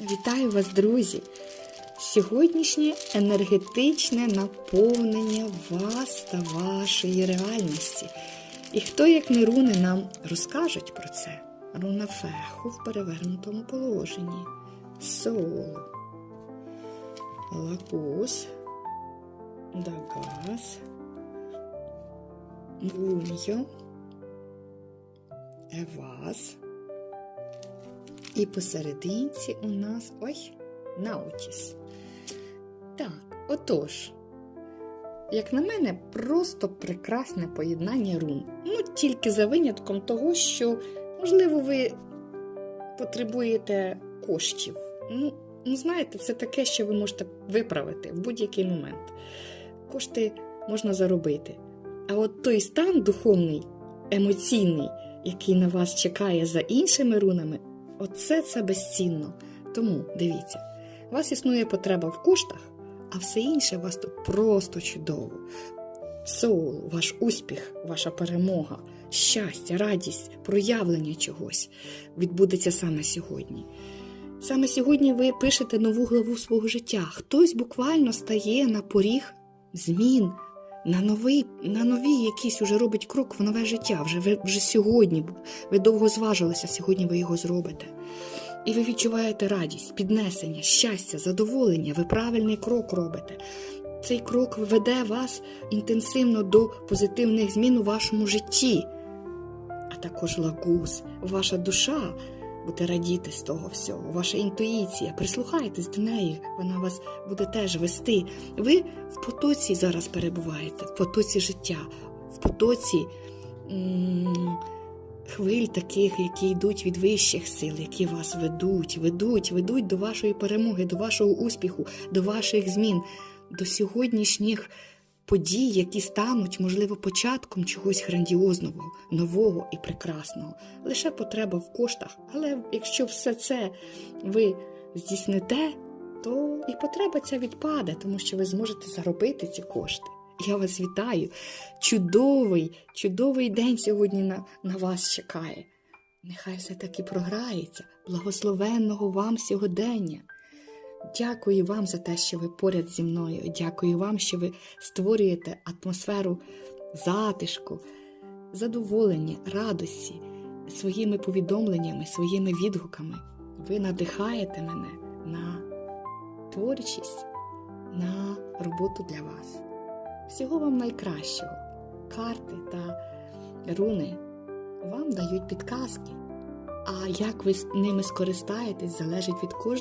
Вітаю вас, друзі! Сьогоднішнє енергетичне наповнення вас та вашої реальності. І хто, як не руни, нам розкажуть про це? Руна феху в перевернутому положенні. Сол. Лакус. Дагас. Гуньо. Евас. І посерединці у нас ой, наутіс. Так, отож, як на мене, просто прекрасне поєднання рун. Ну, тільки за винятком того, що, можливо, ви потребуєте коштів. Ну, ну, знаєте, це таке, що ви можете виправити в будь-який момент. Кошти можна заробити. А от той стан духовний, емоційний, який на вас чекає за іншими рунами, Оце це безцінно. Тому дивіться, у вас існує потреба в коштах, а все інше у вас тут просто чудово. Соул, ваш успіх, ваша перемога, щастя, радість, проявлення чогось відбудеться саме сьогодні. Саме сьогодні ви пишете нову главу свого життя. Хтось буквально стає на поріг змін, на новий, на нові якийсь уже робить крок в нове життя. Вже ви вже сьогодні. Ви довго зважилися, сьогодні ви його зробите. І ви відчуваєте радість, піднесення, щастя, задоволення. Ви правильний крок робите. Цей крок веде вас інтенсивно до позитивних змін у вашому житті. А також лагуз, ваша душа буде радіти з того всього, ваша інтуїція. Прислухайтесь до неї, вона вас буде теж вести. Ви в потоці зараз перебуваєте, в потоці життя, в потоці хвиль таких, які йдуть від вищих сил, які вас ведуть, ведуть, ведуть до вашої перемоги, до вашого успіху, до ваших змін, до сьогоднішніх подій, які стануть, можливо, початком чогось грандіозного, нового і прекрасного. Лише потреба в коштах. Але якщо все це ви здійсните, то і потреба ця відпаде, тому що ви зможете заробити ці кошти. Я вас вітаю. Чудовий, чудовий день сьогодні на, на вас чекає. Нехай все таки програється. Благословенного вам сьогодення. Дякую вам за те, що ви поряд зі мною. Дякую вам, що ви створюєте атмосферу затишку, задоволення, радості своїми повідомленнями, своїми відгуками. Ви надихаєте мене на творчість, на роботу для вас. Всього вам найкращого. Карти та руни вам дають підказки. А як ви ними скористаєтесь, залежить від кожного.